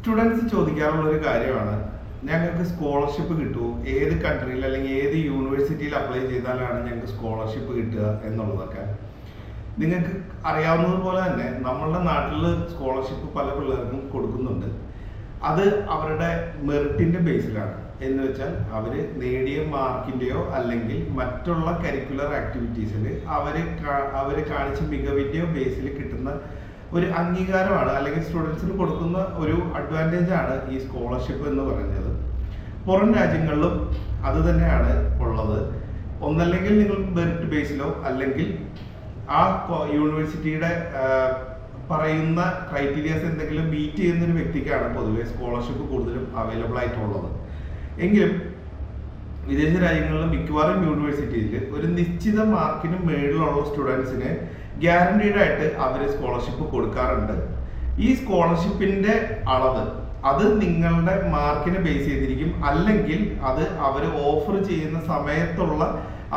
Students ചോദിക്കാറുള്ള ഒരു കാര്യമാണ് ഞങ്ങൾക്ക് സ്കോളർഷിപ്പ് കിട്ടുമോ ഏത് കൺട്രിയിൽ അല്ലെങ്കിൽ ഏത് യൂണിവേഴ്സിറ്റിയിൽ അപ്ലൈ ചെയ്താലാണ് ഞങ്ങൾക്ക് സ്കോളർഷിപ്പ് കിട്ടുക എന്നുള്ളതൊക്കെ. നിങ്ങൾക്ക് അറിയാവുന്നതുപോലെ തന്നെ നമ്മളുടെ നാട്ടിൽ സ്കോളർഷിപ്പ് പല പിള്ളേർക്കും കൊടുക്കുന്നുണ്ട്. അത് അവരുടെ മെറിറ്റിന്റെ ബേസിലാണ് എന്ന് വെച്ചാൽ അവർ നേടിയ മാർക്കിന്റെയോ അല്ലെങ്കിൽ മറ്റുള്ള കരിക്കുലർ ആക്ടിവിറ്റീസിൽ അവർ അവർ കാണിച്ച മികവിന്റെയോ ബേസിൽ കിട്ടുന്ന ഒരു അംഗീകാരമാണ് അല്ലെങ്കിൽ സ്റ്റുഡൻസിന് കൊടുക്കുന്ന ഒരു അഡ്വാന്റേജ് ആണ് ഈ സ്കോളർഷിപ്പ് എന്ന് പറയുന്നത്. പുറം രാജ്യങ്ങളിലും അത് തന്നെയാണ് ഉള്ളത്. ഒന്നല്ലെങ്കിൽ നിങ്ങൾ മെറിറ്റ് ബേസിലോ അല്ലെങ്കിൽ ആ യൂണിവേഴ്സിറ്റിയുടെ പറയുന്ന ക്രൈറ്റീരിയാസ് എന്തെങ്കിലും മീറ്റ് ചെയ്യുന്ന ഒരു വ്യക്തിക്കാണ് പൊതുവെ സ്കോളർഷിപ്പ് കൂടുതലും അവൈലബിൾ ആയിട്ടുള്ളത്. എങ്കിലും വിദേശ രാജ്യങ്ങളിലെ മിക്കവാറും യൂണിവേഴ്സിറ്റിയിൽ ഒരു നിശ്ചിത മാർക്കിന് മേളിലുള്ള സ്റ്റുഡൻസിന് ഗ്യാരണ്ടീഡ് ആയിട്ട് അവർ സ്കോളർഷിപ്പ് കൊടുക്കാറുണ്ട്. ഈ സ്കോളർഷിപ്പിന്റെ അളവ് അത് നിങ്ങളുടെ മാർക്കിനെ ബേസ് ചെയ്തിരിക്കും. അല്ലെങ്കിൽ അത് അവർ ഓഫർ ചെയ്യുന്ന സമയത്തുള്ള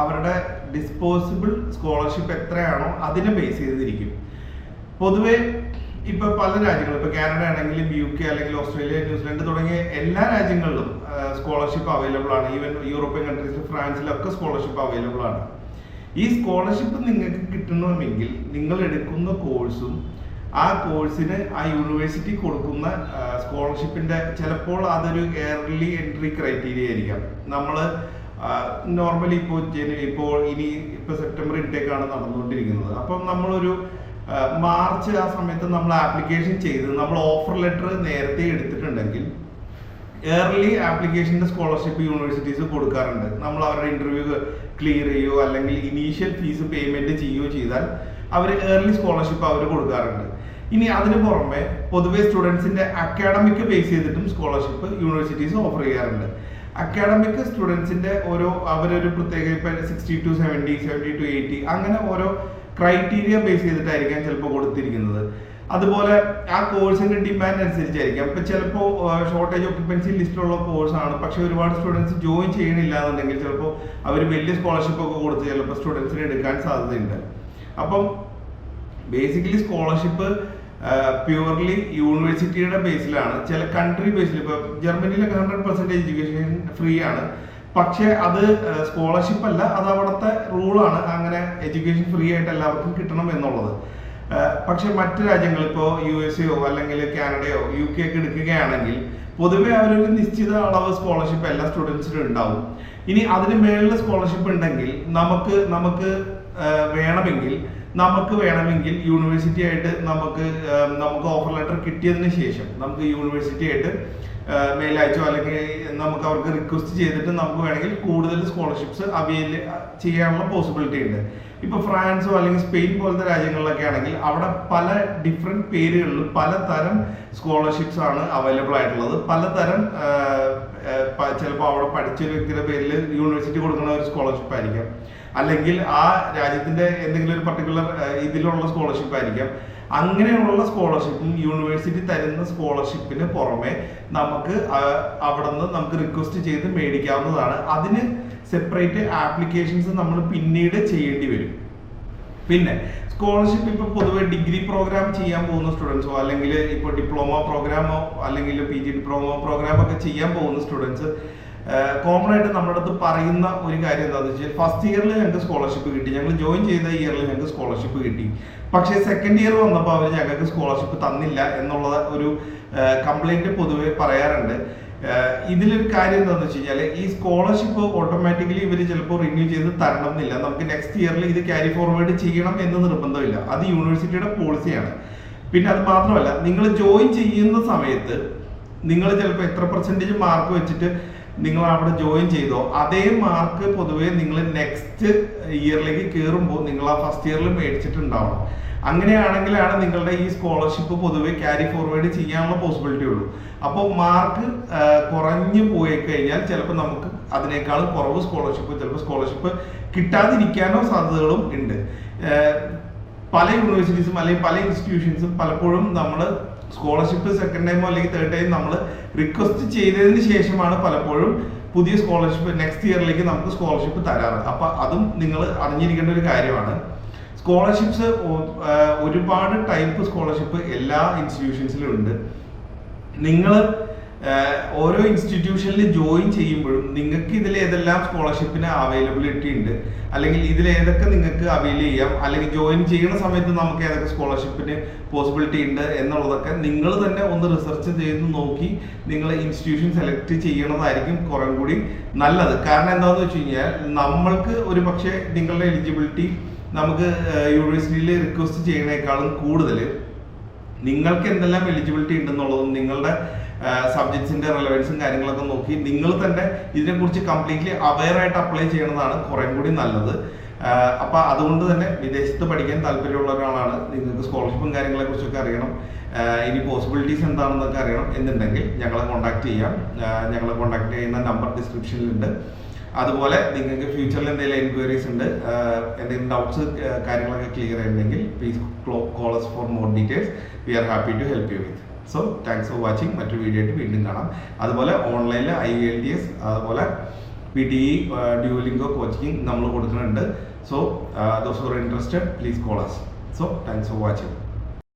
അവരുടെ ഡിസ്പോസിബിൾ സ്കോളർഷിപ്പ് എത്രയാണോ അതിനെ ബേസ് ചെയ്തിരിക്കും. പൊതുവെ ഇപ്പൊ പല രാജ്യങ്ങളും ഇപ്പൊ കാനഡ ആണെങ്കിലും യു കെ അല്ലെങ്കിൽ ഓസ്ട്രേലിയ ന്യൂസിലാൻഡ് തുടങ്ങിയ എല്ലാ രാജ്യങ്ങളിലും സ്കോളർഷിപ്പ് അവൈലബിൾ ആണ്. ഈവൻ യൂറോപ്യൻ കൺട്രീസിൽ ഫ്രാൻസിലൊക്കെ സ്കോളർഷിപ്പ് അവൈലബിൾ ആണ്. ഈ സ്കോളർഷിപ്പ് നിങ്ങൾക്ക് കിട്ടണമെങ്കിൽ നിങ്ങൾ എടുക്കുന്ന കോഴ്സും ആ കോഴ്സിന് ആ യൂണിവേഴ്സിറ്റി കൊടുക്കുന്ന സ്കോളർഷിപ്പിന്റെ ചിലപ്പോൾ അതൊരു എയർലി എൻട്രി ക്രൈറ്റീരിയ ആയിരിക്കാം. നമ്മൾ നോർമലി ഇപ്പോൾ ഇപ്പോൾ ഇനി ഇപ്പോൾ സെപ്റ്റംബർ ഇൻടേക്ക് ആണ് നടന്നുകൊണ്ടിരിക്കുന്നത്. അപ്പം നമ്മളൊരു മാർച്ച് ആ സമയത്ത് നമ്മൾ ആപ്ലിക്കേഷൻ ചെയ്ത്. നമ്മൾ ഓഫർ ലെറ്റർ നേരത്തെ എടുത്തിട്ടുണ്ടെങ്കിൽ ഏർലി ആപ്ലിക്കേഷന്റെ സ്കോളർഷിപ്പ് യൂണിവേഴ്സിറ്റീസ് കൊടുക്കാറുണ്ട്. നമ്മൾ അവരുടെ ഇന്റർവ്യൂ ക്ലിയർ ചെയ്യുകയോ അല്ലെങ്കിൽ ഇനീഷ്യൽ ഫീസ് പേയ്മെന്റ് ചെയ്യുകയോ ചെയ്താൽ അവർ ഏർലി സ്കോളർഷിപ്പ് അവർ കൊടുക്കാറുണ്ട്. ഇനി അതിന് പുറമെ പൊതുവെ സ്റ്റുഡൻസിന്റെ അക്കാഡമിക് ബേസ് ചെയ്തിട്ടും സ്കോളർഷിപ്പ് യൂണിവേഴ്സിറ്റീസ് ഓഫർ ചെയ്യാറുണ്ട്. അക്കാഡമിക് സ്റ്റുഡൻസിന്റെ ഓരോ അവരൊരു പ്രത്യേക ഇപ്പം sixty two seventy seventy two eighty അങ്ങനെ ഓരോ ക്രൈറ്റീരിയ ബേസ് ചെയ്തിട്ടായിരിക്കാം ചിലപ്പോൾ കൊടുത്തിരിക്കുന്നത്. അതുപോലെ ആ കോഴ്സിന്റെ ഡിമാൻഡ് അനുസരിച്ചായിരിക്കാം. ഇപ്പൊ ചിലപ്പോൾ ഷോർട്ടേജ് ഓക്യുപ്പൻസി ലിസ്റ്റിലുള്ള കോഴ്സാണ് പക്ഷെ ഒരുപാട് സ്റ്റുഡൻസ് ജോയിൻ ചെയ്യണില്ല എന്നുണ്ടെങ്കിൽ ചിലപ്പോൾ അവർ വലിയ സ്കോളർഷിപ്പ് ഒക്കെ കൊടുത്ത് ചിലപ്പോൾ സ്റ്റുഡൻസിന് എടുക്കാൻ സാധ്യതയുണ്ട്. അപ്പം ബേസിക്കലി സ്കോളർഷിപ്പ് പ്യുവർലി യൂണിവേഴ്സിറ്റിയുടെ ബേസിലാണ് ചില കൺട്രി ബേസിൽ ഇപ്പൊ ജർമ്മനിയിലൊക്കെ ഹൺഡ്രഡ് പെർസെന്റ് എഡ്യൂക്കേഷൻ ഫ്രീ ആണ്. പക്ഷെ അത് സ്കോളർഷിപ്പ് അല്ല അത് അവിടുത്തെ റൂളാണ് അങ്ങനെ എഡ്യൂക്കേഷൻ ഫ്രീ ആയിട്ട് എല്ലാവർക്കും കിട്ടണം എന്നുള്ളത്. പക്ഷെ മറ്റു രാജ്യങ്ങൾ ഇപ്പോൾ യു എസ് എയോ അല്ലെങ്കിൽ കാനഡയോ യു കെ ഒക്കെ എടുക്കുകയാണെങ്കിൽ പൊതുവെ അവരൊരു നിശ്ചിത അളവ് സ്കോളർഷിപ്പ് എല്ലാ സ്റ്റുഡൻസിനും ഉണ്ടാവും. ഇനി അതിന് മേളിൽ സ്കോളർഷിപ്പ് ഉണ്ടെങ്കിൽ നമുക്ക് നമുക്ക് വേണമെങ്കിൽ നമുക്ക് വേണമെങ്കിൽ യൂണിവേഴ്സിറ്റി ആയിട്ട് നമുക്ക് നമുക്ക് ഓഫർ ലെറ്റർ കിട്ടിയതിന് ശേഷം നമുക്ക് യൂണിവേഴ്സിറ്റി ആയിട്ട് മെയിൽ അയച്ചോ അല്ലെങ്കിൽ നമുക്ക് അവർക്ക് റിക്വസ്റ്റ് ചെയ്തിട്ട് നമുക്ക് വേണമെങ്കിൽ കൂടുതൽ സ്കോളർഷിപ്സ് അവൈൽ ചെയ്യാനുള്ള പോസിബിലിറ്റി ഉണ്ട്. ഇപ്പൊ ഫ്രാൻസോ അല്ലെങ്കിൽ സ്പെയിൻ പോലത്തെ രാജ്യങ്ങളിലൊക്കെ ആണെങ്കിൽ അവിടെ പല ഡിഫറെന്റ് പേരുകളിൽ പലതരം സ്കോളർഷിപ്സ് ആണ് അവൈലബിൾ ആയിട്ടുള്ളത്. പലതരം ചിലപ്പോൾ അവിടെ പഠിച്ച വ്യക്തിയുടെ പേരിൽ യൂണിവേഴ്സിറ്റി കൊടുക്കുന്ന ഒരു സ്കോളർഷിപ്പ് ആയിരിക്കാം. അല്ലെങ്കിൽ ആ രാജ്യത്തിന്റെ എന്തെങ്കിലും ഒരു പർട്ടിക്കുലർ ഇതിലുള്ള സ്കോളർഷിപ്പ് ആയിരിക്കാം. അങ്ങനെയുള്ള സ്കോളർഷിപ്പും യൂണിവേഴ്സിറ്റി തരുന്ന സ്കോളർഷിപ്പിന് പുറമെ നമുക്ക് അവിടെ നിന്ന് നമുക്ക് റിക്വസ്റ്റ് ചെയ്ത് മേടിക്കാവുന്നതാണ്. അതിന് സെപ്പറേറ്റ് ആപ്ലിക്കേഷൻസ് നമ്മൾ പിന്നീട് ചെയ്യേണ്ടി വരും. പിന്നെ സ്കോളർഷിപ്പ് ഇപ്പൊ പൊതുവെ ഡിഗ്രി പ്രോഗ്രാം ചെയ്യാൻ പോകുന്ന സ്റ്റുഡൻസോ അല്ലെങ്കിൽ ഇപ്പോൾ ഡിപ്ലോമ പ്രോഗ്രാമോ അല്ലെങ്കിൽ പി ജി ഡിപ്ലോമ പ്രോഗ്രാം ഒക്കെ ചെയ്യാൻ പോകുന്ന സ്റ്റുഡൻസ് കോമൺ ആയിട്ട് നമ്മുടെ അടുത്ത് പറയുന്ന ഒരു കാര്യം എന്താണെന്ന് വെച്ചാൽ ഫസ്റ്റ് ഇയറിൽ ഞങ്ങൾക്ക് സ്കോളർഷിപ്പ് കിട്ടി. ഞങ്ങൾ ജോയിൻ ചെയ്ത ഇയറിൽ ഞങ്ങൾക്ക് സ്കോളർഷിപ്പ് കിട്ടി. പക്ഷേ സെക്കൻഡ് ഇയർ വന്നപ്പോൾ അവർ ഞങ്ങൾക്ക് സ്കോളർഷിപ്പ് തന്നില്ല എന്നുള്ള ഒരു കംപ്ലൈന്റ് പൊതുവെ പറയാറുണ്ട്. ഇതിലൊരു കാര്യം എന്താണെന്ന് വെച്ച് കഴിഞ്ഞാൽ ഈ സ്കോളർഷിപ്പ് ഓട്ടോമാറ്റിക്കലി ഇവർ ചിലപ്പോൾ റിന്യൂ ചെയ്ത് തരണം എന്നില്ല നമുക്ക് നെക്സ്റ്റ് ഇയറിൽ ഇത് ക്യാരി ഫോർവേഡ് ചെയ്യണം എന്ന് നിർബന്ധമില്ല. അത് യൂണിവേഴ്സിറ്റിയുടെ പോളിസിയാണ് പിന്നെ അത് മാത്രമല്ല നിങ്ങൾ ജോയിൻ ചെയ്യുന്ന സമയത്ത് നിങ്ങൾ ചിലപ്പോൾ എത്ര പെർസെന്റേജ് മാർക്ക് വെച്ചിട്ട് നിങ്ങൾ അവിടെ ജോയിൻ ചെയ്തോ അതേ മാർക്ക് പൊതുവേ നിങ്ങൾ നെക്സ്റ്റ് ഇയറിലേക്ക് കയറുമ്പോൾ നിങ്ങൾ ആ ഫസ്റ്റ് ഇയറിൽ മേടിച്ചിട്ടുണ്ടാവണം. അങ്ങനെയാണെങ്കിലാണ് നിങ്ങളുടെ ഈ സ്കോളർഷിപ്പ് പൊതുവെ ക്യാരി ഫോർവേഡ് ചെയ്യാനുള്ള പോസിബിലിറ്റി ഉള്ളൂ. അപ്പോൾ മാർക്ക് കുറഞ്ഞു പോയി കഴിഞ്ഞാൽ ചിലപ്പോൾ നമുക്ക് അതിനേക്കാൾ കുറവ് സ്കോളർഷിപ്പ് ചിലപ്പോൾ സ്കോളർഷിപ്പ് കിട്ടാതിരിക്കാനോ സാധ്യതകളും ഉണ്ട്. പല യൂണിവേഴ്സിറ്റീസും അല്ലെങ്കിൽ പല ഇൻസ്റ്റിറ്റ്യൂഷൻസും പലപ്പോഴും നമ്മൾ സ്കോളർഷിപ്പ് സെക്കൻഡ് ടൈമോ അല്ലെങ്കിൽ തേർഡ് ടൈം നമ്മൾ റിക്വസ്റ്റ് ചെയ്തതിന് ശേഷമാണ് പലപ്പോഴും പുതിയ സ്കോളർഷിപ്പ് നെക്സ്റ്റ് ഇയറിലേക്ക് നമുക്ക് സ്കോളർഷിപ്പ് തരാറ്. അപ്പം അതും നിങ്ങൾ അറിഞ്ഞിരിക്കേണ്ട ഒരു കാര്യമാണ്. സ്കോളർഷിപ്സ് ഒരുപാട് ടൈപ്പ് സ്കോളർഷിപ്പ് എല്ലാ ഇൻസ്റ്റിറ്റ്യൂഷൻസിലും ഉണ്ട്. നിങ്ങൾ ഓരോ ഇൻസ്റ്റിറ്റ്യൂഷനിൽ ജോയിൻ ചെയ്യുമ്പോഴും നിങ്ങൾക്ക് ഇതിൽ ഏതെല്ലാം സ്കോളർഷിപ്പിന് അവൈലബിലിറ്റി ഉണ്ട്? അല്ലെങ്കിൽ ഇതിൽ ഏതൊക്കെ നിങ്ങൾക്ക് അവൈൽ ചെയ്യാം? അല്ലെങ്കിൽ ജോയിൻ ചെയ്യുന്ന സമയത്ത് നമുക്ക് ഏതൊക്കെ സ്കോളർഷിപ്പിന് പോസിബിലിറ്റി ഉണ്ട് എന്നുള്ളതൊക്കെ നിങ്ങൾ തന്നെ ഒന്ന് റിസർച്ച് ചെയ്ത് നോക്കി നിങ്ങൾ ഇൻസ്റ്റിറ്റ്യൂഷൻ സെലക്ട് ചെയ്യണതായിരിക്കും കുറേ കൂടി നല്ലത്. കാരണം എന്താണെന്ന് വെച്ച് കഴിഞ്ഞാൽ നമ്മൾക്ക് ഒരു പക്ഷേ നിങ്ങളുടെ എലിജിബിലിറ്റി നമുക്ക് യൂണിവേഴ്സിറ്റിയിൽ റിക്വസ്റ്റ് ചെയ്യുന്നതിനേക്കാളും കൂടുതൽ നിങ്ങൾക്ക് എന്തെല്ലാം എലിജിബിലിറ്റി ഉണ്ടെന്നുള്ളതും നിങ്ങളുടെ സബ്ജക്ട്സിന്റെ റിലവൻസും കാര്യങ്ങളൊക്കെ നോക്കി നിങ്ങൾ തന്നെ ഇതിനെക്കുറിച്ച് കംപ്ലീറ്റ്ലി അവെയർ ആയിട്ട് അപ്ലൈ ചെയ്യണതാണ് കുറേ കൂടി നല്ലത്. അപ്പൊ അതുകൊണ്ട് തന്നെ വിദേശത്ത് പഠിക്കാൻ താല്പര്യമുള്ള ഒരാളാണ്. നിങ്ങൾക്ക് സ്കോളർഷിപ്പും കാര്യങ്ങളെ കുറിച്ചൊക്കെ അറിയണം. ഇനി പോസിബിലിറ്റീസ് എന്താണെന്നൊക്കെ അറിയണം. എന്നുണ്ടെങ്കിൽ ഞങ്ങളെ കോൺടാക്ട് ചെയ്യാം. ഞങ്ങളെ കോൺടാക്ട് ചെയ്യുന്ന നമ്പർ ഡിസ്ക്രിപ്ഷനിലുണ്ട് അതുപോലെ നിങ്ങൾക്ക് ഫ്യൂച്ചറിൽ എന്തെങ്കിലും എൻക്വയറീസ് ഉണ്ട് എന്തെങ്കിലും ഡൗട്ട്സ് കാര്യങ്ങളൊക്കെ ക്ലിയർ ആയിട്ടുണ്ടെങ്കിൽ please call us for more details we are happy to help you with so thanks for watching മറ്റൊരു വീഡിയോ ആയിട്ട് വീണ്ടും കാണാം. അതുപോലെ ഓൺലൈനിൽ ഐ എൽ ഡി എസ് അതുപോലെ P T E Duolingo coaching നമ്മൾ കൊടുക്കുന്നുണ്ട്. So those for interested please call us so thanks for watching